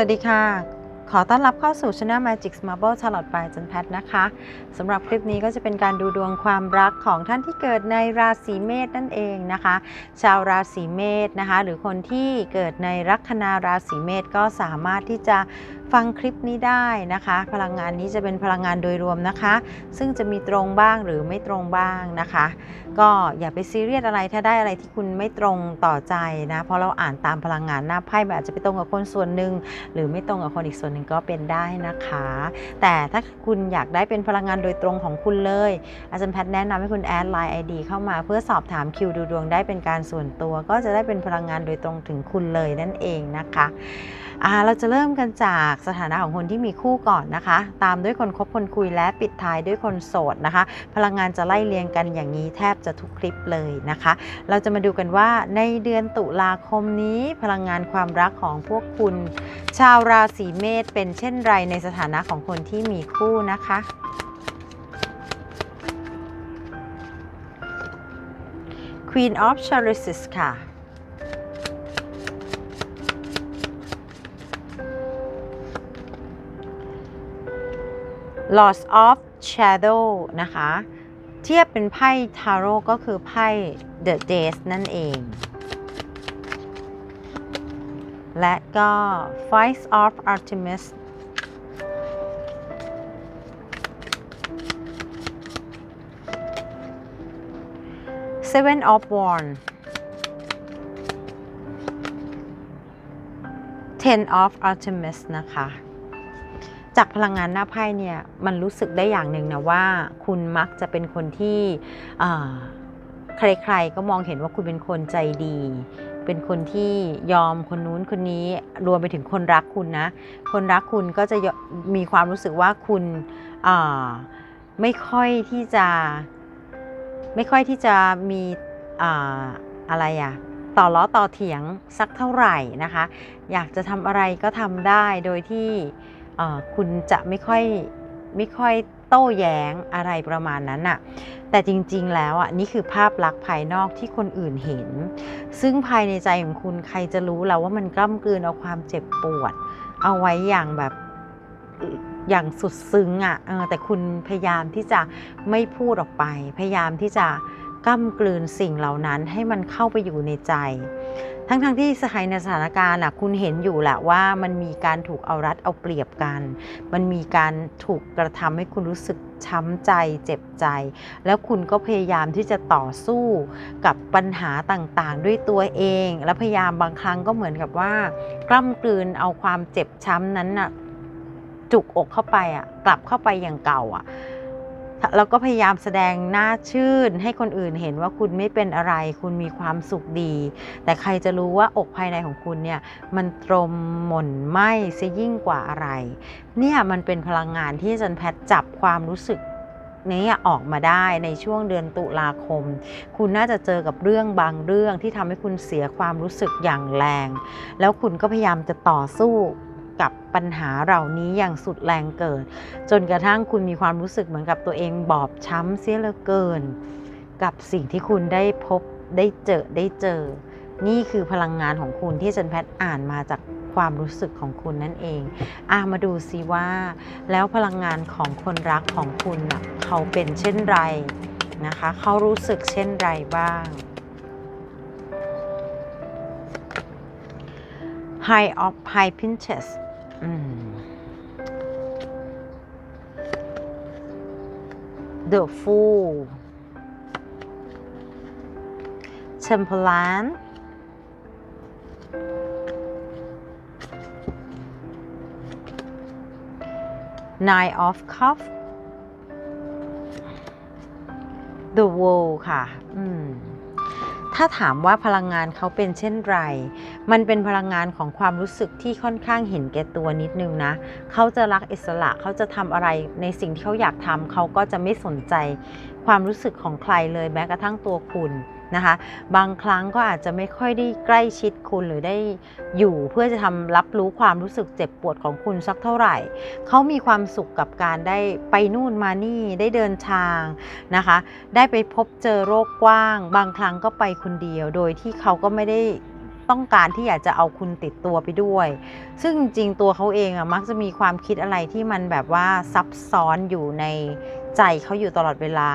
วัสดีค่ะ ขอต้อนรับเข้าสู่ช anel Magic Marble Charlotte by จันแพทนะคะสำหรับคลิปนี้ก็จะเป็นการดูดวงความรักของท่านที่เกิดในราศีเมษนั่นเองนะคะ ชาวราศีเมษนะคะ หรือคนที่เกิดในลัคนาราศีเมษก็สามารถที่จะ ฟังคลิปนี้ได้นะคะ พลังงานนี้จะเป็นพลังงานโดยรวมนะคะ ซึ่งจะมีตรงบ้างหรือไม่ตรงบ้างนะคะ ก็อย่าไปซีเรียสอะไรถ้าได้อะไรที่คุณไม่ตรงต่อใจนะเพราะเราอ่านตามพลังงานหน้าไพ่อาจจะไปตรงกับคนส่วนหนึ่งหรือไม่ตรงกับคนอีกส่วนหนึ่งก็เป็นได้นะคะ แต่ถ้าคุณอยากได้เป็นพลังงานโดยตรงของคุณเลย อาจารย์แพทย์แนะนำให้คุณแอดไลน์ไอดีเข้ามาเพื่อสอบถามคิวดูดวงได้เป็นการส่วนตัว ก็จะได้เป็นพลังงานโดยตรงถึงคุณเลยนั่นเองนะคะ เราจะเริ่มกันจากสถานะของคนที่มีคู่ก่อนนะคะ ตามด้วยคนคบคนคุยและปิดท้ายด้วยคนโสดนะคะ พลังงานจะไล่เรียงกันอย่างนี้แทบจะทุกคลิปเลยนะคะ เราจะมาดูกันว่าในเดือนตุลาคมนี้พลังงานความรักของพวกคุณ ชาวราศีเมษเป็นเช่นไรในสถานะของคนที่มีคู่นะคะ Queen of Chalices ค่ะ Lord of Shadow นะคะ เทียบเป็นไพ่ทาโร่ก็คือไพ่ The Days นั่นเอง และก็ Fight of Artemis Seven of Wands Ten of Artemis นะคะ จากพลังงานหน้าไพ่เนี่ยมันรู้สึกได้อย่างหนึ่งนะว่า คุณมักจะเป็นคนที่ใครๆก็มองเห็นว่าคุณเป็นคนใจดี เป็นคนที่ยอมคนนู้นคนนี้รวมไปถึงคนรักคุณนะ คนรักคุณก็จะมีความรู้สึกว่าคุณไม่ค่อยที่จะไม่ค่อยที่จะมีอะไรอะต่อล้อต่อเถียงสักเท่าไหร่นะคะ อยากจะทำอะไรก็ทำได้โดยที่ คุณจะไม่ค่อยไม่ค่อยโต้แย้งอะไรประมาณนั้นอะแต่จริงๆแล้วอะนี่คือภาพลักษณ์ภายนอกที่คนอื่นเห็น ซึ่งภายในใจของคุณใครจะรู้แล้วว่ามันกล้ำกลืนเอาความเจ็บปวด เอาไว้อย่างแบบอย่างสุดซึ้งอะ่ะแต่คุณพยายามที่จะไม่พูดออกไป พยายามที่จะกล้ำกลืนสิ่งเหล่านั้นให้มันเข้าไปอยู่ในใจ ทั้งๆทที่สถานในสถานการณ์อะคุณเห็นอยู่แหละว่ามันมีการถูกเอารัดเอาเปรียบกัน มันมีการถูกกระทำให้คุณรู้สึกช้ำใจเจ็บใจ แล้วคุณก็พยายามที่จะต่อสู้กับปัญหาต่างๆ ด้วยตัวเอง และพยายามบางครั้งก็เหมือนกับว่า กล้ำกลืนเอาความเจ็บช้ำนั้นน่ะจุกอกเข้าไปอะกลับเข้าไปอย่างเก่าอะ แล้วก็พยายามแสดงหน้าชื่น ให้คนอื่นเห็นว่าคุณไม่เป็นอะไร คุณมีความสุขดี แต่ใครจะรู้ว่าอกภายในของคุณเนี่ยมันตรมหม่นไหมซะยิ่งกว่าอะไร เนี่ยมันเป็นพลังงานที่จันแพทยจับความรู้สึกนี้ออกมาได้ในช่วงเดือนตุลาคม คุณน่าจะเจอกับเรื่องบางเรื่องที่ทำให้คุณเสียความรู้สึกอย่างแรง แล้วคุณก็พยายามจะต่อสู้ กับปัญหาเหล่านี้อย่างสุดแรงเกิด จนกระทั่งคุณมีความรู้สึกเหมือนกับตัวเองบอบช้ำเสียเหลือเกิน กับสิ่งที่คุณได้พบได้เจอได้เจอ นี่คือพลังงานของคุณที่จันแพทย์อ่านมาจากความรู้สึกของคุณนั่นเองอามาดูซิว่า แล้วพลังงานของคนรักของคุณน่ะเขาเป็นเช่นไรนะคะ เขารู้สึกเช่นไรบ้าง High of High Pinches The Fool Temperance Nine of Cups The World ค่ะอืมถ้าถามว่าพลังงานเขาเป็นเช่นไร มันเป็นพลังงานของความรู้สึกที่ค่อนข้างเห็นแก่ตัวนิดนึงนะ เขาจะรักอิสระเขาจะทำอะไรในสิ่งที่เขาอยากทำเขาก็จะไม่สนใจความรู้สึกของใครเลยแม้กระทั่งตัวคุณนะคะบางครั้งก็อาจจะไม่ค่อยได้ใกล้ชิดคุณหรือได้อยู่เพื่อจะทำรับรู้ความรู้สึกเจ็บปวดของคุณสักเท่าไหร่ เขามีความสุขกับการได้ไปนู่นมานี่ได้เดินทางนะคะ ได้ไปพบเจอโรคกว้าง บางครั้งก็ไปคนเดียว โดยที่เขาก็ไม่ได้ ต้องการที่อยากจะเอาคุณติดตัวไปด้วย ซึ่งจริงตัวเขาเองอะมักจะมีความคิดอะไรที่มันแบบว่าซับซ้อนอยู่ใน ใจเขาอยู่ตลอดเวลา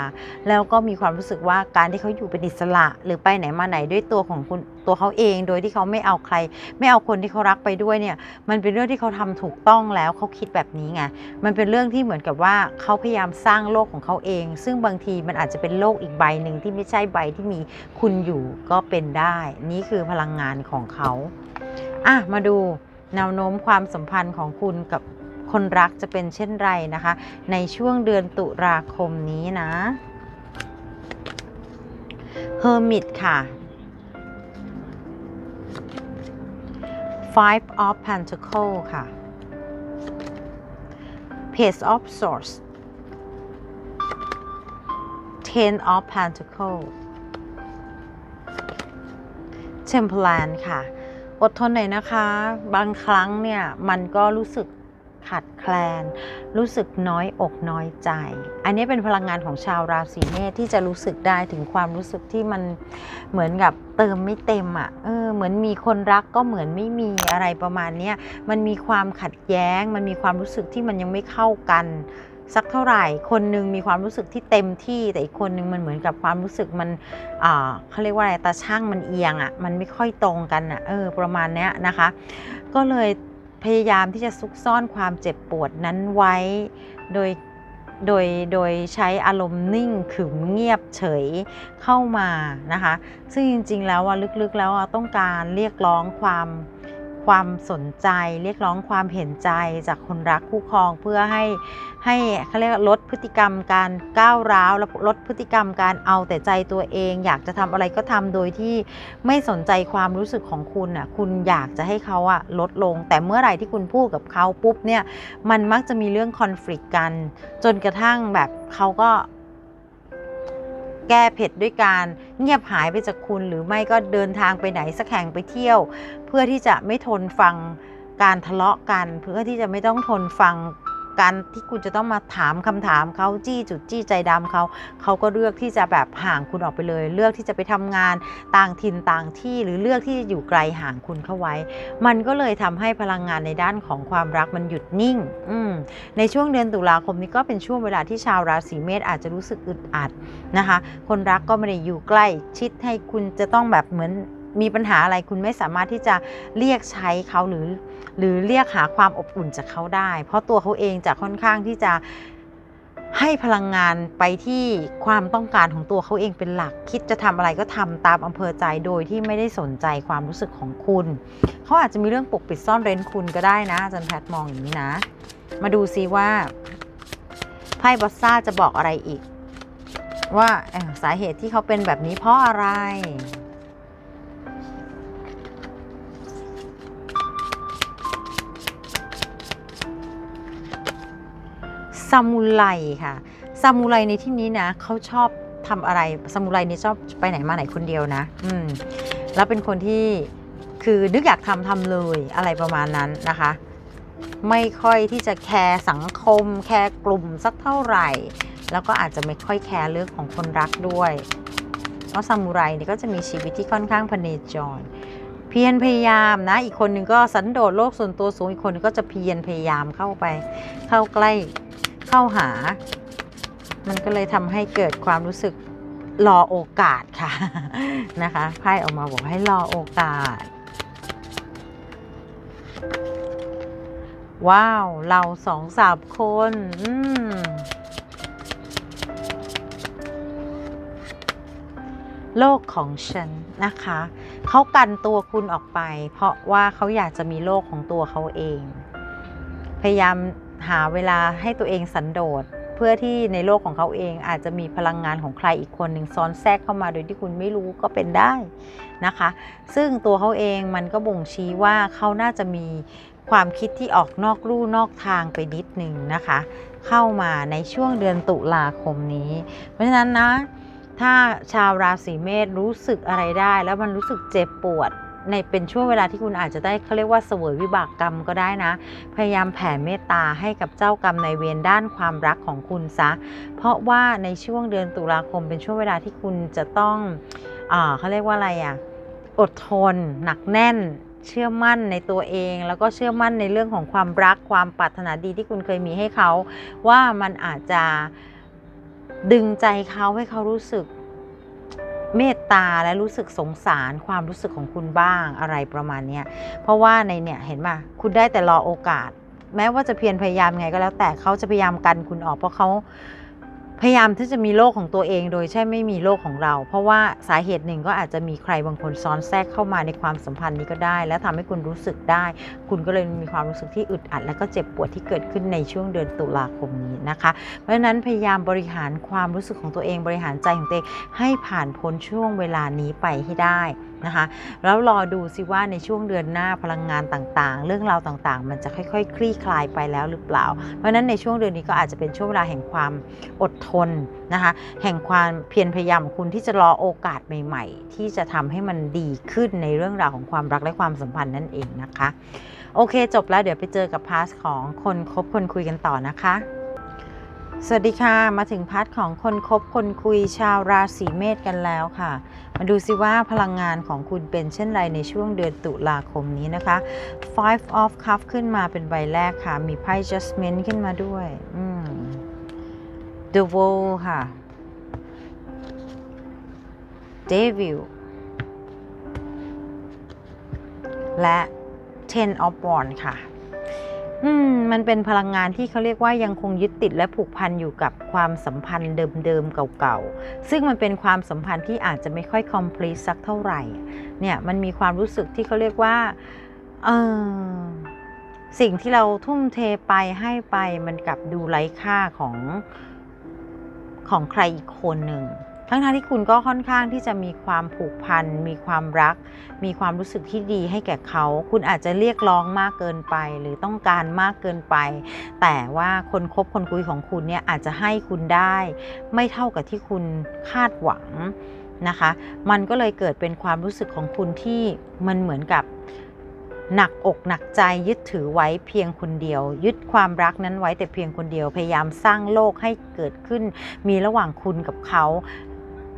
แล้วก็มีความรู้สึกว่าการที่เขาอยู่เป็นอิสระ หรือไปไหนมาไหนด้วยตัวของคุณตัวเขาเอง โดยที่เขาไม่เอาใคร ไม่เอาคนที่เขารักไปด้วยเนี่ย มันเป็นเรื่องที่เขาทำถูกต้องแล้วเขาคิดแบบนี้ไงมันเป็นเรื่องที่เหมือนกับว่าเขาพยายามสร้างโลกของเขาเอง ซึ่งบางทีมันอาจจะเป็นโลกอีกใบหนึ่งที่ไม่ใช่ใบที่มีคุณอยู่ก็เป็นได้ นี่คือพลังงานของเขาอะมาดูแนวโน้มความสัมพันธ์ของคุณกับ คนรักจะเป็นเช่นไรนะคะ ในช่วงเดือนตุลาคมนี้นะ Hermit ค่ะ Five of Pentacle ค่ะ Page of Swords Ten of Pentacle Temperance ค่ะ อดทนหน่อยนะคะ บางครั้งเนี่ย มันก็รู้สึก ขัดแคลน รู้สึกน้อยอกน้อยใจ อันนี้เป็นพลังงานของชาวราศีเมษที่จะรู้สึกได้ถึงความรู้สึกที่มันเหมือนกับเติมไม่เต็มอะ่ะเออเหมือนมีคนรักก็เหมือนไม่มีอะไรประมาณนี้มันมีความขัดแย้ง มันมีความรู้สึกที่มันยังไม่เข้ากันสักเท่าไหร่ คนหนึงมีความรู้สึกที่เต็มที่ แต่อีกคนหนึงมันเหมือนกับความรู้สึกมันอ่าเขาเรียกว่าอะไรตาช่างมันเอียงอะ่ะ มันไม่ค่อยตรงกันอะ่ะ เออ ประมาณเนี้ยนะคะ ก็เลย พยายามที่จะซุกซ่อนความเจ็บปวดนั้นไว้ โดยโดยโดยใช้อารมณ์นิ่งขึมเงียบเฉยเข้ามานะคะ ซึ่งจริงๆแล้วอะลึกๆแล้วอะต้องการเรียกร้องความความสนใจ เรียกร้องความเห็นใจจากคนรักคู่ครองเพื่อให้ ให้เขาเรียกว่าลดพฤติกรรมการก้าวร้าวและลดพฤติกรรมการเอาแต่ใจตัวเอง อยากจะทำอะไรก็ทำโดยที่ไม่สนใจความรู้สึกของคุณอะคุณอยากจะให้เขาอะลดลง แต่เมื่อไหร่ที่คุณพูดกับเขาปุ๊บเนี่ยมันมักจะมีเรื่องคอน FLICT กัน จนกระทั่งแบบเขาก็แก้เผ็ดด้วยการเงียบหายไปจากคุณ หรือไม่ก็เดินทางไปไหนสักแห่งไปเที่ยว เพื่อที่จะไม่ทนฟังการทะเลาะกัน เพื่อที่จะไม่ต้องทนฟัง การที่คุณจะต้องมาถามคำถามเขาจี้จุดจี้ใจดำเขาเขาก็เลือกที่จะแบบห่างคุณออกไปเลย เลือกที่จะไปทำงานต่างถิ่นต่างที่หรือเลือกที่จะอยู่ไกลห่างคุณเข้าไว้ มันก็เลยทำให้พลังงานในด้านของความรักมันหยุดนิ่งอืในช่วงเดือนตุลาคมนี้ก็เป็นช่วงเวลาที่ชาวราศีเมษอาจจะรู้สึกอึดอัดนะคะ คนรักก็ไม่ได้อยู่ใกล้ชิดให้คุณจะต้องแบบเหมือนมีปัญหาอะไรคุณไม่สามารถที่จะเรียกใช้เขาหรือ หรือเรียกหาความอบอุ่นจากเขาได้ เพราะตัวเขาเองจะค่อนข้างที่จะให้พลังงานไปที่ความต้องการของตัวเขาเองเป็นหลัก คิดจะทำอะไรก็ทำตามอำเภอใจโดยที่ไม่ได้สนใจความรู้สึกของคุณ เขาอาจจะมีเรื่องปกปิดซ่อนเร้นคุณก็ได้นะอาจารย์แพทมองอย่างนี้นะ มาดูซิว่าไพ่บอสซ่าจะบอกอะไรอีก ว่าสาเหตุที่เขาเป็นแบบนี้เพราะอะไร ซามูไรค่ะซามูไรในที่นี้นะเขาชอบทำอะไรซามูไรนี่ชอบไปไหนมาไหนคนเดียวนะ อืมแล้วเป็นคนที่คือนึกอยากทำทำเลยอะไรประมาณนั้นนะคะ ไม่ค่อยที่จะแคร์สังคม แคร์กลุ่มสักเท่าไหร่ แล้วก็อาจจะไม่ค่อยแคร์เรื่องของคนรักด้วยเพราะซามูไรนี่ก็จะมีชีวิตที่ค่อนข้างพเนจร เพียรพยายามนะ อีกคนหนึ่งก็สันโดษโลกส่วนตัวสูงอีกคนนึงก็จะเพียรพยายามเข้าไป เข้าใกล้ เข้าหา มันก็เลยทำให้เกิดความรู้สึกรอโอกาสค่ะนะคะไพ่ออกมาบอกให้รอโอกาส ว้าว เราสองสามคนโลกของฉันนะคะ เขากันตัวคุณออกไป เพราะว่าเขาอยากจะมีโลกของตัวเขาเอง พยายาม หาเวลาให้ตัวเองสันโดษ เพื่อที่ในโลกของเขาเองอาจจะมีพลังงานของใครอีกคนหนึ่งซ้อนแทรกเข้ามาโดยที่คุณไม่รู้ก็เป็นได้นะคะ ซึ่งตัวเขาเองมันก็บ่งชี้ว่าเขาน่าจะมีความคิดที่ออกนอกลู่นอกทางไปนิดหนึ่งนะคะ เข้ามาในช่วงเดือนตุลาคมนี้ เพราะฉะนั้นนะถ้าชาวราศีเมษรู้สึกอะไรได้ แล้วมันรู้สึกเจ็บปวด ในเป็นช่วงเวลาที่คุณอาจจะได้เขาเรียกว่าเสวยวิบากกรรมก็ได้นะ พยายามแผ่เมตตาให้กับเจ้ากรรมในเวรด้านความรักของคุณซะ เพราะว่าในช่วงเดือนตุลาคมเป็นช่วงเวลาที่คุณจะต้องอเขาเรียกว่าอะไรอะ่ะอดทน หนักแน่นเชื่อมั่นในตัวเอง แล้วก็เชื่อมั่นในเรื่องของความรักความปรารถนาดีที่คุณเคยมีให้เขา ว่ามันอาจจะดึงใจเขาให้เขารู้สึก เมตตาและรู้สึกสงสารความรู้สึกของคุณบ้างอะไรประมาณนี้เพราะว่าในเนี่ยเห็นป่ะคุณได้แต่รอโอกาส แม้ว่าจะเพียรพยายามไงก็แล้วแต่เขาจะพยายามกันคุณออกเพราะเขา พยายามที่จะมีโลกของตัวเองโดยใช่ไม่มีโลกของเรา เพราะว่าสาเหตุหนึ่งก็อาจจะมีใครบางคนซ้อนแทรกเข้ามาในความสัมพันธ์นี้ก็ได้ และทำให้คุณรู้สึกได้ คุณก็เลยมีความรู้สึกที่อึดอัด และก็เจ็บปวดที่เกิดขึ้นในช่วงเดือนตุลาคมนี้นะคะ เพราะฉะนั้นพยายามบริหารความรู้สึกของตัวเองบริหารใจของตัวเองให้ผ่านพ้นช่วงเวลานี้ไปให้ได้ นะคะ แล้วรอดูสิว่าในช่วงเดือนหน้าพลังงานต่างๆ เรื่องราวต่างๆ มันจะค่อยๆคลี่คลายไปแล้วหรือเปล่า เพราะฉะนั้นในช่วงเดือนนี้ก็อาจจะเป็นช่วงเวลาแห่งความอดทนนะคะ แห่งความเพียรพยายามคุณที่จะรอโอกาสใหม่ ๆ ที่จะทำให้มันดีขึ้นในเรื่องราวของความรักและความสัมพันธ์นั่นเองนะคะ โอเคจบแล้วเดี๋ยวไปเจอกับพาร์ทของคนคบคนคุยกันต่อนะคะ สวัสดีค่ะมาถึงพาร์ทของคนคบคนคุยชาวราศีเมษกันแล้วค่ะ มาดูซิว่าพลังงานของคุณเป็นเช่นไรในช่วงเดือนตุลาคมนี้นะคะ Five of Cups ขึ้นมาเป็นใบแรกค่ะ มีไพ่ Judgment ขึ้นมาด้วย The World ค่ะ Devil และ Ten of Wands ค่ะ อืมมันเป็นพลังงานที่เขาเรียกว่ายังคงยึดติดและผูกพันอยู่กับความสัมพันธ์เดิมๆเก่าๆ ซึ่งมันเป็นความสัมพันธ์ที่อาจจะไม่ค่อย complete สักเท่าไหร่ เนี่ยมันมีความรู้สึกที่เขาเรียกว่าเออสิ่งที่เราทุ่มเทไปให้ไปมันกลับดูไร้ค่าของของใครอีกคนหนึ่ง ทั้งๆที่คุณก็ค่อนข้างที่จะมีความผูกพัน มีความรัก มีความรู้สึกที่ดีให้แก่เขา คุณอาจจะเรียกร้องมากเกินไป หรือต้องการมากเกินไป แต่ว่าคนคบคนคุยของคุณเนี่ยอาจจะให้คุณได้ ไม่เท่ากับที่คุณคาดหวังนะคะ มันก็เลยเกิดเป็นความรู้สึกของคุณที่มันเหมือนกับหนักอกหนักใจยึดถือไว้เพียงคนเดียว ยึดความรักนั้นไว้แต่เพียงคนเดียวพยายามสร้างโลกให้เกิดขึ้น มีระหว่างคุณกับเขา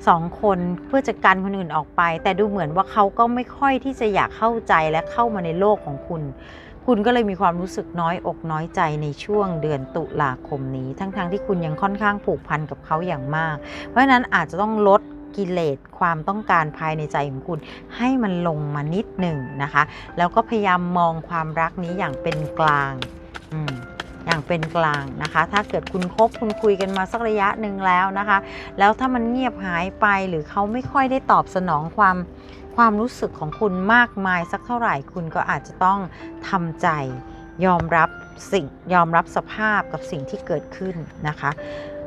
สองคนเพื่อจะกันคนอื่นออกไป แต่ดูเหมือนว่าเขาก็ไม่ค่อยที่จะอยากเข้าใจและเข้ามาในโลกของคุณ คุณก็เลยมีความรู้สึกน้อยอกน้อยใจในช่วงเดือนตุลาคมนี้ ทั้งๆทที่คุณยังค่อนข้างผูกพันกับเขาอย่างมาก เพราะฉะนั้นอาจจะต้องลดกิเลสความต้องการภายในใจของคุณ ให้มันลงมานิดหนึ่งนะคะ แล้วก็พยายามมองความรักนี้อย่างเป็นกลาง อืม อย่างเป็นกลางนะคะ ถ้าเกิดคุณคบคุณคุยกันมาสักระยะหนึ่งแล้วนะคะ แล้วถ้ามันเงียบหายไปหรือเขาไม่ค่อยได้ตอบสนองความความรู้สึกของคุณมากมายสักเท่าไหร่คุณก็อาจจะต้องทำใจยอมรับสิ่งยอมรับสภาพกับสิ่งที่เกิดขึ้นนะคะ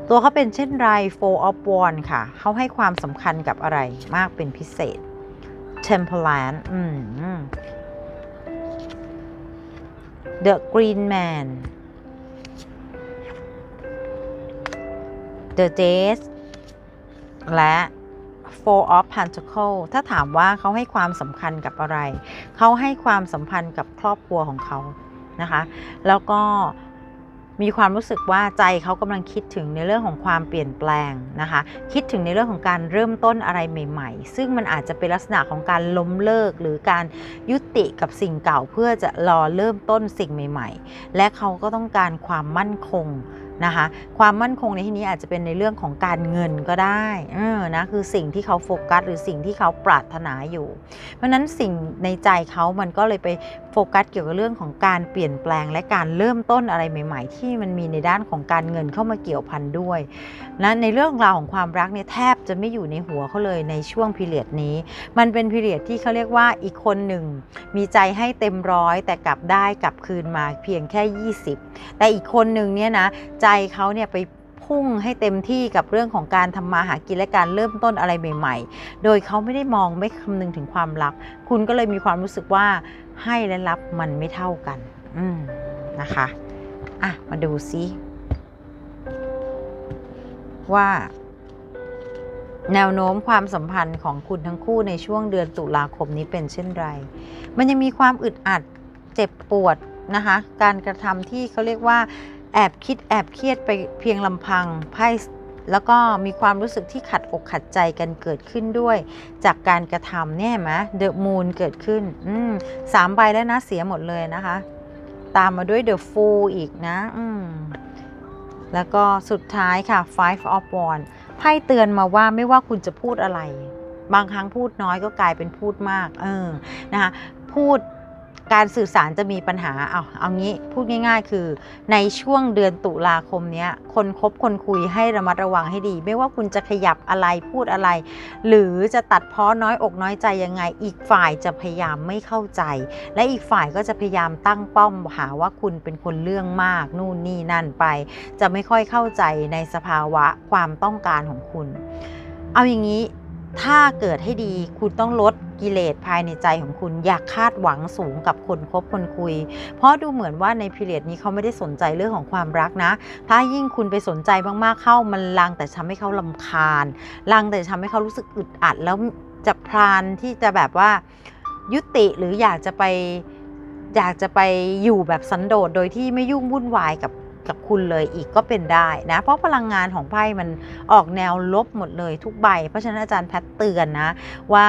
ตัวเขาเป็นเช่นไร Four of Wands ค่ะ เขาให้ความสำคัญกับอะไรมากเป็นพิเศษ Temperance อืม The Green Man The Death และ Four of Pentacles ถ้าถามว่าเขาให้ความสำคัญกับอะไร เขาให้ความสัมพันธ์กับครอบครัวของเขานะคะ แล้วก็มีความรู้สึกว่าใจเขากำลังคิดถึงในเรื่องของความเปลี่ยนแปลงนะคะ คิดถึงในเรื่องของการเริ่มต้นอะไรใหม่ ๆ ซึ่งมันอาจจะเป็นลักษณะของการล้มเลิก หรือการยุติกับสิ่งเก่าเพื่อจะรอเริ่มต้นสิ่งใหม่ ๆ และเขาก็ต้องการความมั่นคง นะคะความมั่นคงในที่นี้อาจจะเป็นในเรื่องของการเงินก็ได้เออนะคือสิ่งที่เขาโฟกัสหรือสิ่งที่เขาปรารถนาอยู่ เพราะฉะนั้นสิ่งในใจเขามันก็เลยไป กัสเกี่ยวกับเรื่องของการเปลี่ยนแปลงและการเริ่มต้นอะไรใหม่ ๆ ที่มันมีในด้านของการเงินเข้ามาเกี่ยวพันด้วยนะในเรื่องราวของความรักเนี่ยแทบจะไม่อยู่ในหัวเขาเลยในช่วงพีเรียดนี้ มันเป็นพีเรียดที่เขาเรียกว่าอีกคนหนึ่งมีใจให้เต็มร้อยแต่กลับได้กลับคืนมาเพียงแค่ 20 แต่อีกคนหนึ่งเนี่ยนะใจเขาเนี่ยไปพุ่งให้เต็มที่กับเรื่องของการทำมาหากินและการเริ่มต้นอะไรใหม่ ๆ โดยเขาไม่ได้มองไม่คำนึงถึงความรัก คุณก็เลยมีความรู้สึกว่า ให้และรับมันไม่เท่ากัน อืมนะคะ อะ มาดูซิว่า แนวโน้มความสัมพันธ์ของคุณทั้งคู่ในช่วงเดือนตุลาคมนี้เป็นเช่นไร มันยังมีความอึดอัดเจ็บปวดนะคะ การกระทำที่เขาเรียกว่าแอบคิดแอบเครียดไปเพียงลำพังไพ่ แล้วก็มีความรู้สึกที่ขัดอกขัดใจกันเกิดขึ้นด้วย จากการกระทำเนี่ยไหมเดอะมูนเกิดขึ้นอืมสามใบแล้วนะเสียหมดเลยนะคะ ตามมาด้วย The Fool อีกนะอืมแล้วก็สุดท้ายค่ะ Five of Wands ไพ่เตือนมาว่าไม่ว่าคุณจะพูดอะไร บางครั้งพูดน้อยก็กลายเป็นพูดมาก เออนะคะพูด การสื่อสารจะมีปัญหาเอาเอางี้พูดง่าย ๆ คือ ในช่วงเดือนตุลาคมนี้คนคบคนคุยให้ระมัดระวังให้ดี ไม่ว่าคุณจะขยับอะไรพูดอะไร หรือจะตัดเพ้อน้อยอกน้อยใจยังไง อีกฝ่ายจะพยายามไม่เข้าใจ และอีกฝ่ายก็จะพยายามตั้งป้อมหาว่าคุณเป็นคนเรื่องมาก นู่นนี่นั่นไป จะไม่ค่อยเข้าใจในสภาวะความต้องการของคุณ เอาอย่างนี้ ถ้าเกิดให้ดีคุณต้องลดกิเลสภายในใจของคุณอย่าคาดหวังสูงกับคนคบคนคุย เพราะดูเหมือนว่าในพิเรดนี้เขาไม่ได้สนใจเรื่องของความรักนะ ถ้ายิ่งคุณไปสนใจมากๆเข้ามันลังแต่ทำให้เขาลำคาญลังแต่ทำให้เขารู้สึกอึดอัด แล้วจะพลานที่จะแบบว่ายุติหรืออยากจะไปอยากจะไปอยู่แบบสันโดษโดยที่ไม่ยุ่งวุ่นวายกับ กับคุณเลยอีกก็เป็นได้นะเพราะพลังงานของไพ่มันออกแนวลบหมดเลยทุกใบ เพราะฉะนั้นอาจารย์แพทย์เตือนนะว่า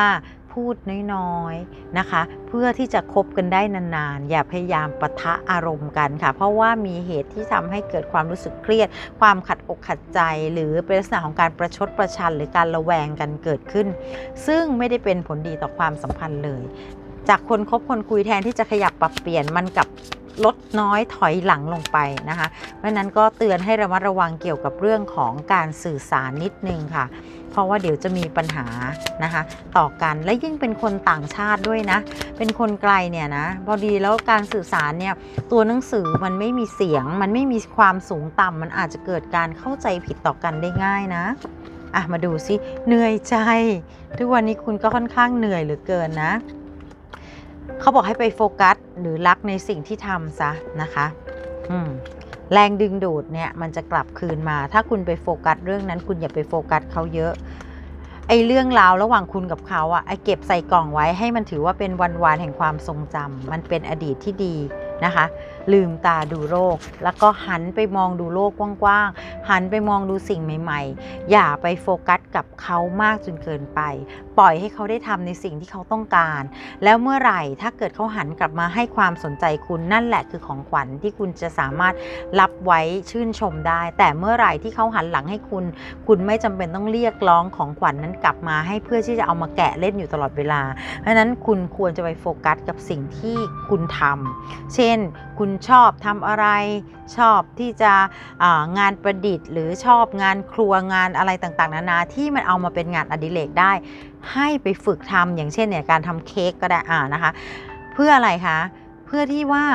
พูดน้อยๆนะคะ เพื่อที่จะคบกันได้นานๆ อย่าพยายามปะทะอารมณ์กันค่ะ เพราะว่ามีเหตุที่ทำให้เกิดความรู้สึกเครียด ความขัดอกขัดใจ หรือเป็นลักษณะของการประชดประชัน หรือการระแวงกันเกิดขึ้น ซึ่งไม่ได้เป็นผลดีต่อความสัมพันธ์เลย จากคนคบคนคุยแทนที่จะขยับปรับเปลี่ยนมันกับ ลดน้อยถอยหลังลงไปนะคะ เพราะนั้นก็เตือนให้ระมัดระวังเกี่ยวกับเรื่องของการสื่อสารนิดนึงค่ะ เพราะว่าเดี๋ยวจะมีปัญหานะคะ ต่อกันและยิ่งเป็นคนต่างชาติด้วยนะ เป็นคนไกลเนี่ยนะพอดีแล้วการสื่อสารเนี่ยตัวหนังสือมันไม่มีเสียง มันไม่มีความสูงต่ำมันอาจจะเกิดการเข้าใจผิดต่อกันได้ง่ายนะอะมาดูสิเหนื่อยใจ ทุกวันนี้คุณก็ค่อนข้างเหนื่อยเหลือเกินนะ เขาบอกให้ไปโฟกัสหรือรักในสิ่งที่ทำซะนะคะอืมแรงดึงดูดเนี่ยมันจะกลับคืนมา ถ้าคุณไปโฟกัสเรื่องนั้นคุณอย่าไปโฟกัสเขาเยอะไอ้เรื่องราวระหว่างคุณกับเขาอะไอ้เก็บใส่กล่องไว้ให้มันถือว่าเป็นวันวานแห่งความทรงจำมันเป็นอดีตที่ดีนะคะ ลืมตาดูโลก แล้วก็หันไปมองดูโลกกว้างๆหันไปมองดูสิ่งใหม่ ๆ อย่าไปโฟกัสกับเขามากจนเกินไป ปล่อยให้เขาได้ทำในสิ่งที่เขาต้องการ แล้วเมื่อไหร่ถ้าเกิดเขาหันกลับมาให้ความสนใจคุณนั่นแหละคือของขวัญที่คุณจะสามารถรับไว้ชื่นชมได้ แต่เมื่อไหร่ที่เขาหันหลังให้คุณ คุณไม่จำเป็นต้องเรียกร้องของขวัญนั้นกลับมาให้เพื่อที่จะเอามาแกะเล่นอยู่ตลอดเวลา เพราะฉะนั้นคุณควรจะไปโฟกัสกับสิ่งที่คุณทำเช่น คุณชอบทำอะไร ชอบที่จะงานประดิษฐ์ หรือชอบงานครัวงานอะไรต่างๆ นานาที่มันเอามาเป็นงานอดิเรกได้ ให้ไปฝึกทำอย่างเช่นเนี่ยการทำเค้กก็ได้อ่านะคะ เพื่ออะไรคะ เพื่อที่ว่า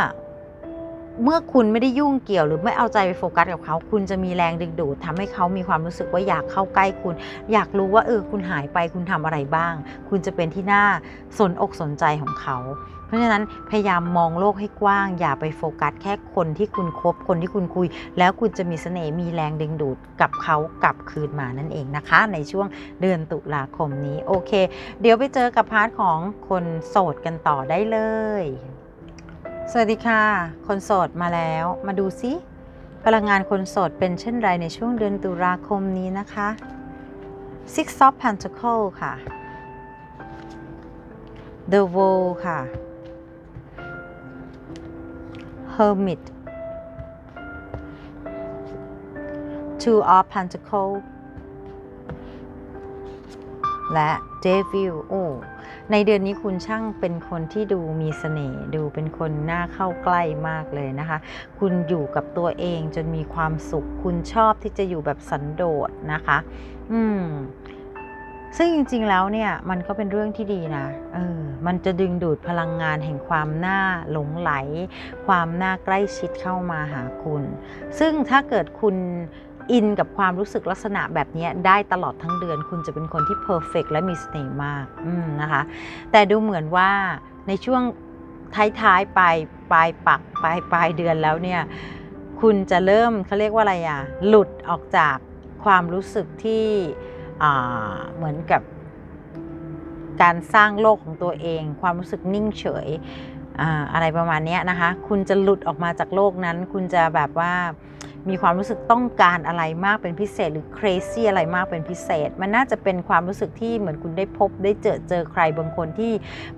เมื่อคุณไม่ได้ยุ่งเกี่ยวหรือไม่เอาใจไปโฟกัสกับเขา คุณจะมีแรงดึงดูดทำให้เขามีความรู้สึกว่าอยากเข้าใกล้คุณ อยากรู้ว่าเออคุณหายไปคุณทำอะไรบ้าง คุณจะเป็นที่น่าสนอกสนใจของเขา ราะฉะนั้นพยายามมองโลกให้กว้าง อย่าไปโฟกัสแค่คนที่คุณคบคนที่คุณคุย แล้วคุณจะมีเสน่ห์มีแรงดึงดูดกับเขากลับคืนมานั่นเองนะคะ ในช่วงเดือนตุลาคมนี้โอเค เดี๋ยวไปเจอกับพาร์ทของคนโสดกันต่อได้เลย สวัสดีค่ะ คนโสดมาแล้ว มาดูซิพลังงานคนโสดเป็นเช่นไรในช่วงเดือนตุลาคมนี้นะคะ Six of Pentacles ค่ะ The World ค่ะ Hermit Two of Pentacles และ Devil โอ้ในเดือนนี้คุณช่างเป็นคนที่ดูมีเสน่ห์ดูเป็นคนน่าเข้าใกล้มากเลยนะคะ คุณอยู่กับตัวเองจนมีความสุข คุณชอบที่จะอยู่แบบสันโดษนะคะ อืม ซึ่งจริงๆแล้วเนี่ยมันก็เป็นเรื่องที่ดีนะเออมันจะดึงดูดพลังงานแห่งความน่าหลงไหล ความน่าใกล้ชิดเข้ามาหาคุณ ซึ่งถ้าเกิดคุณอินกับความรู้สึกลักษณะแบบนี้ได้ตลอดทั้งเดือน คุณจะเป็นคนที่เพอร์เฟกและมีเสน่ห์มากอืมนะคะ แต่ดูเหมือนว่าในช่วงท้ายๆปลายปลายปักปลายปลายเดือนแล้วเนี่ยคุณจะเริ่มเขาเรียกว่าอะไรอะหลุดออกจากความรู้สึกที่ เหมือนกับการสร้างโลกของตัวเอง ความรู้สึกนิ่งเฉยออะไรประมาณนี้นะคะ คุณจะหลุดออกมาจากโลกนั้น คุณจะแบบว่า มีความรู้สึกต้องการอะไรมากเป็นพิเศษ หรือ crazy อะไรมากเป็นพิเศษ มันน่าจะเป็นความรู้สึกที่เหมือนคุณได้พบได้เจอเจอใครบางคนที่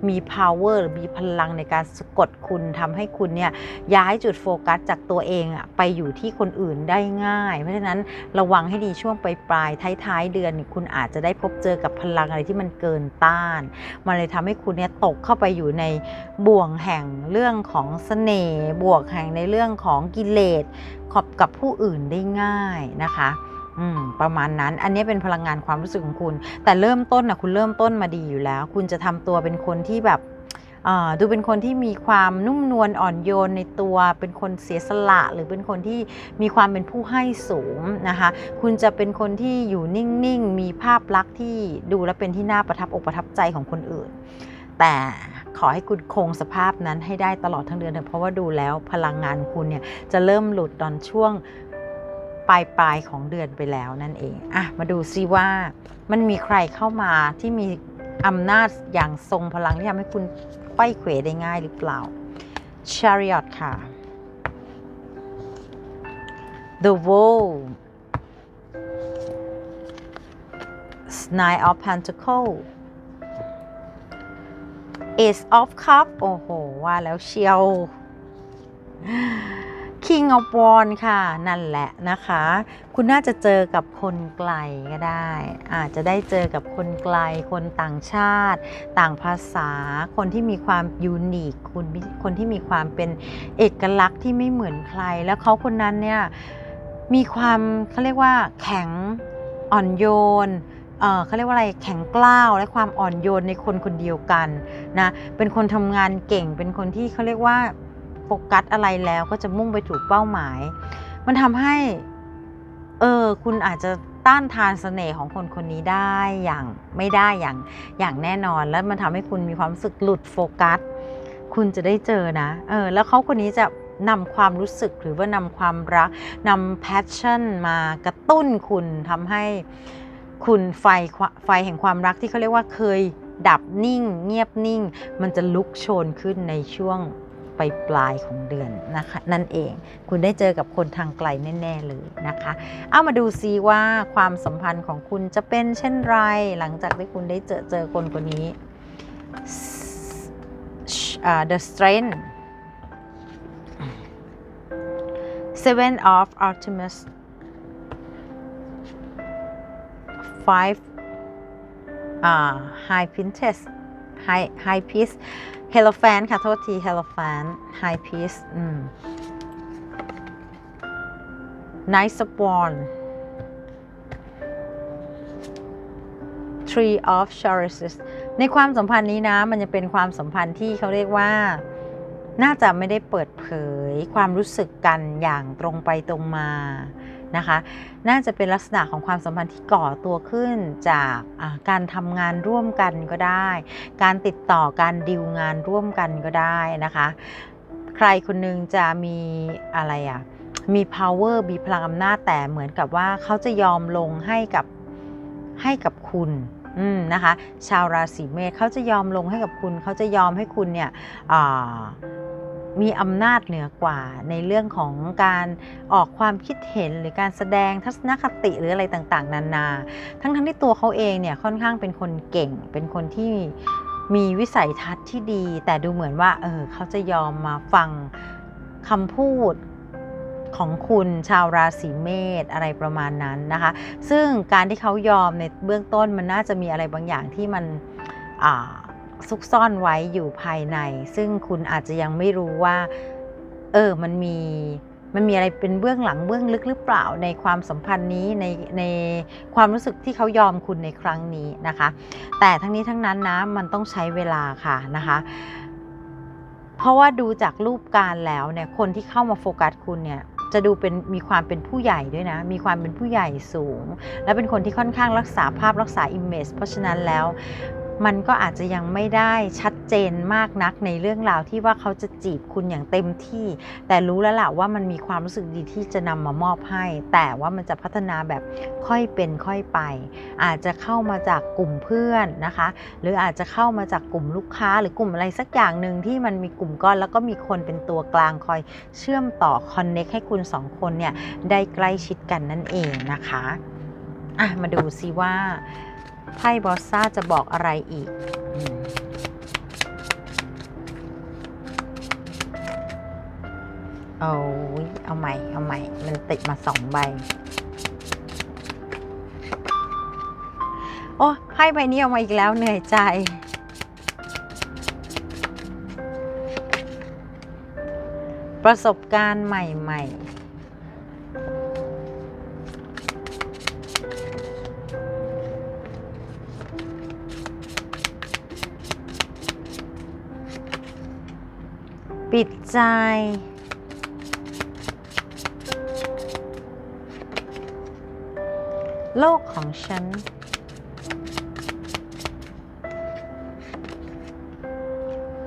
มี power หรือมีพลังในการสะกดคุณทำให้คุณเนี่ยย้ายจุดโฟกัสจากตัวเองอะไปอยู่ที่คนอื่นได้ง่าย เพราะฉะนั้นระวังให้ดีช่วงปลายปลายท้ายๆเดือนคุณอาจจะได้พบเจอกับพลังอะไรที่มันเกินต้าน มันเลยทำให้คุณเนี่ยตกเข้าไปอยู่ในบ่วงแห่งเรื่องของเสน่ห์บวกแห่งในเรื่องของกิเลสขอบกับผู้อื่นได้ง่ายนะคะอืมประมาณนั้นอันนี้เป็นพลังงานความรู้สึกของคุณ แต่เริ่มต้นนะคุณเริ่มต้นมาดีอยู่แล้ว คุณจะทำตัวเป็นคนที่แบบอ่าดูเป็นคนที่มีความนุ่มนวลอ่อนโยนในตัว เป็นคนเสียสละ หรือเป็นคนที่มีความเป็นผู้ให้สูงนะคะ คุณจะเป็นคนที่อยู่นิ่ง ๆ มีภาพลักษณ์ที่ดูและเป็นที่น่าประทับอกประทับใจของคนอื่น แต่ ขอให้คุณคงสภาพนั้นให้ได้ตลอดทั้งเดือนเถอะเพราะว่าดูแล้วพลังงานคุณเนี่ยจะเริ่มหลุดตอนช่วงปลายปลายๆของเดือนไปแล้วนั่นเองอะมาดูซิว่ามันมีใครเข้ามาที่มีอำนาจอย่างทรงพลังที่ทำให้คุณไขว้เขวได้ง่ายหรือเปล่า Chariot ค่ะ The Wall Nine of Pentacles Ace of Cup โอ้โห ว่าแล้วเชียว King of Wands ค่ะนั่นแหละนะคะ คุณน่าจะเจอกับคนไกลก็ได้ อาจจะได้เจอกับคนไกล คนต่างชาติ ต่างภาษา คนที่มีความยูนิคคุณคนที่มีความเป็นเอกลักษณ์ที่ไม่เหมือนใคร แล้วเขาคนนั้นเนี่ยมีความเขาเรียกว่าแข็งอ่อนโยน เขาเรียกว่าอะไรแข็งกล้าวและความอ่อนโยนในคนคนเดียวกันนะเป็นคนทำงานเก่ง เป็นคนที่เขาเรียกว่าโฟกัสอะไรแล้วก็จะมุ่งไปถูกเป้าหมาย มันทำให้เออคุณอาจจะต้านทานเสน่ห์ของคนคนนี้ได้อย่างไม่ได้อย่างอย่างแน่นอนแล้วมันทำให้คุณมีความรู้สึกหลุดโฟกัส คุณจะได้เจอนะเออแล้วเขาคนนี้จะนำความรู้สึกหรือว่านำความรักนำ passion มากระตุ้นคุณทำให้ คุณไฟไฟแห่งความรักที่เขาเรียกว่าเคยดับนิ่ง เงียบนิ่ง มันจะลุกโชนขึ้นในช่วงปลายปลายของเดือนนะคะนั่นเองคุณได้เจอกับคนทางไกลแน่ ๆ เลยนะคะ เอามาดูซิว่าความสัมพันธ์ของคุณจะเป็นเช่นไร หลังจากที่คุณได้เจอเจอคนคนนี้ The Strength Seven of Artemis five อ่า High Princess High High Piece Hierophant ค่ะ โทษที Hierophant High Piece อืม Night Swan Tree of Chalices ในความสัมพันธ์นี้นะ มันจะเป็นความสัมพันธ์ที่เขาเรียกว่า น่าจะไม่ได้เปิดเผยความรู้สึกกันอย่างตรงไปตรงมา นะคะ น่าจะเป็นลักษณะของความสัมพันธ์ที่ก่อตัวขึ้นจากการทำงานร่วมกันก็ได้ การติดต่อการดิวงานร่วมกันก็ได้นะคะ ใครคนหนึงจะมีอะไรอะมี power มีพลังอำนาจแต่เหมือนกับว่าเขาจะยอมลงให้กับให้กับคุณนะคะ ชาวราศีเมษเขาจะยอมลงให้กับคุณ เขาจะยอมให้คุณเนี่ยอ่า มีอำนาจเหนือกว่าในเรื่องของการออกความคิดเห็นหรือการแสดงทัศนคติหรืออะไรต่างๆ นานา ทั้งๆทที่ตัวเขาเองเนี่ยค่อนข้างเป็นคนเก่ง เป็นคนที่มีวิสัยทัศน์ที่ดี แต่ดูเหมือนว่าเออเขาจะยอมมาฟังคำพูดของคุณชาวราศีเมษอะไรประมาณนั้นนะคะ ซึ่งการที่เขายอมในเบื้องต้นมันน่าจะมีอะไรบางอย่างที่มันอ่า ซุกซ่อนไว้อยู่ภายใน ซึ่งคุณอาจจะยังไม่รู้ว่า เออมันมีมันมีอะไรเป็นเบื้องหลังเบื้องลึกหรือเปล่าในความสัมพันธ์นี้ในในความรู้สึกที่เขายอมคุณในครั้งนี้นะคะ แต่ทั้งนี้ทั้งนั้นนะมันต้องใช้เวลาค่ะนะคะ เพราะว่าดูจากรูปการแล้วเนี่ยคนที่เข้ามาโฟกัสคุณเนี่ยจะดูเป็นมีความเป็นผู้ใหญ่ด้วยนะ มีความเป็นผู้ใหญ่สูง และเป็นคนที่ค่อนข้างรักษาภาพรักษาอิมเมจเพราะฉะนั้นแล้ว มันก็อาจจะยังไม่ได้ชัดเจนมากนักในเรื่องราวที่ว่าเขาจะจีบคุณอย่างเต็มที่ แต่รู้แล้วล่ะว่ามันมีความรู้สึกดีที่จะนำมามอบให้ แต่ว่ามันจะพัฒนาแบบค่อยเป็นค่อยไป อาจจะเข้ามาจากกลุ่มเพื่อนนะคะ หรืออาจจะเข้ามาจากกลุ่มลูกค้า หรือกลุ่มอะไรสักอย่างหนึ่งที่มันมีกลุ่มก้อน แล้วก็มีคนเป็นตัวกลางคอยเชื่อมต่อคอนเน็กให้คุณสองคนเนี่ยได้ใกล้ชิดกันนั่นเองนะคะอะมาดูซิว่า ไพ่บอสซ่าจะบอกอะไรอีกอืมเอาเอาใหม่ เอาใหม่ มันติดมาสองใบ โอ้ไพ่ใบนี้ออกมาอีกแล้วเหนื่อยใจประสบการณ์ใหม่ ใจ โลกของฉัน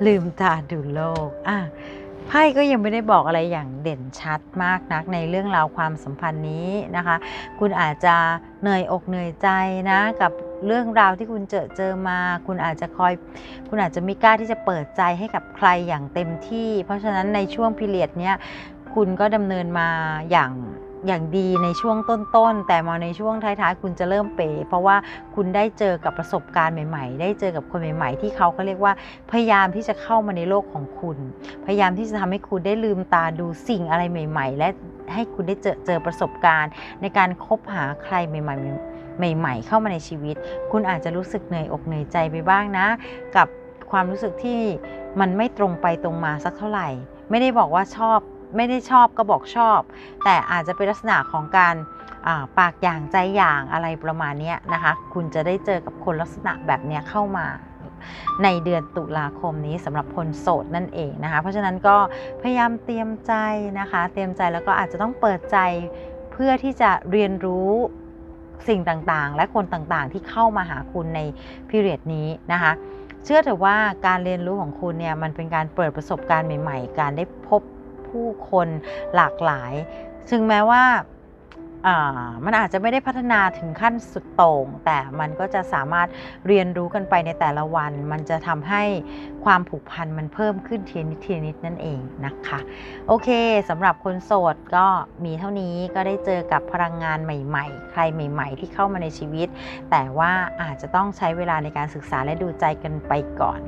ลืมตาดูโลก อะไพ่ก็ยังไม่ได้บอกอะไรอย่างเด่นชัดมากนักในเรื่องราวความสัมพันธ์นี้นะคะ คุณอาจจะเหนื่อยอกเหนื่อยใจนะกับเรื่องราวที่คุณเจอเจอมา คุณอาจจะคอย คุณอาจจะไม่กล้าที่จะเปิดใจให้กับใครอย่างเต็มที่ เพราะฉะนั้นในช่วงพิเรียดเนี้ยคุณก็ดำเนินมาอย่างอย่างดีในช่วงต้นๆ แต่มาในช่วงท้ายๆ คุณจะเริ่มเป๋เพราะว่าคุณได้เจอกับประสบการณ์ใหม่ ๆ ได้เจอกับคนใหม่ ๆ ที่เขาเขาเรียกว่าพยายามที่จะเข้ามาในโลกของคุณ พยายามที่จะทำให้คุณได้ลืมตาดูสิ่งอะไรใหม่ ๆ และให้คุณได้เจอเจอประสบการณ์ ในการคบหาใครใหม่ ๆ ใหม่ ๆ เข้ามาในชีวิต คุณอาจจะรู้สึกเหนื่อยอกเหนื่อยใจไปบ้างนะ กับ ความรู้สึกที่มันไม่ตรงไปตรงมาสักเท่าไหร่ ไม่ได้บอกว่าชอบไม่ได้ชอบก็บอกชอบ แต่อาจจะเป็นลักษณะของการาปากอย่างใจอย่างอะไรประมาณนี้นะคะ คุณจะได้เจอกับคนลักษณะแบบนี้เข้ามาในเดือนตุลาคมนี้สำหรับคนโสดนั่นเองนะคะ เพราะฉะนั้นก็พยายามเตรียมใจนะคะ เตรียมใจแล้วก็อาจจะต้องเปิดใจเพื่อที่จะเรียนรู้สิ่งต่างๆ และคนต่างๆที่เข้ามาหาคุณในพิเรียดนี้นะคะ เชื่อเถอะว่าการเรียนรู้ของคุณเนี่ยมันเป็นการเปิดประสบการณ์ใหม่ ๆ การได้พบผู้คนหลากหลายถึงแม้ว่าอ่า มันอาจจะไม่ได้พัฒนาถึงขั้นสุดโต่ง แต่มันก็จะสามารถเรียนรู้กันไปในแต่ละวัน มันจะทำให้ความผูกพันมันเพิ่มขึ้นทีนิดทีนิดนั่นเองนะคะ โอเคสำหรับคนโสดก็มีเท่านี้ก็ได้เจอกับพลังงานใหม่ ๆ ใครใหม่ ๆ ที่เข้ามาในชีวิต แต่ว่าอาจจะต้องใช้เวลาในการศึกษาและดูใจกันไปก่อน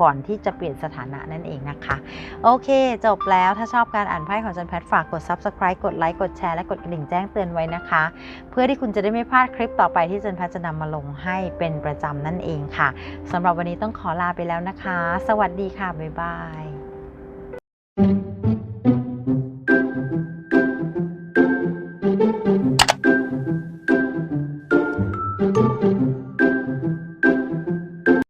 ก่อนที่จะเปลี่ยนสถานะนั่นเองนะคะ โอเค จบแล้วถ้าชอบการอ่านไพ่ของจันแพทฝากกด Subscribe กดไลค์กดแชร์และกดกระดิ่งแจ้งเตือนไว้นะคะ เพื่อที่คุณจะได้ไม่พลาดคลิปต่อไปที่จันแพทจะนำมาลงให้เป็นประจำนั่นเองค่ะสำหรับวันนี้ต้องขอลาไปแล้วนะคะ สวัสดีค่ะบ๊ายบาย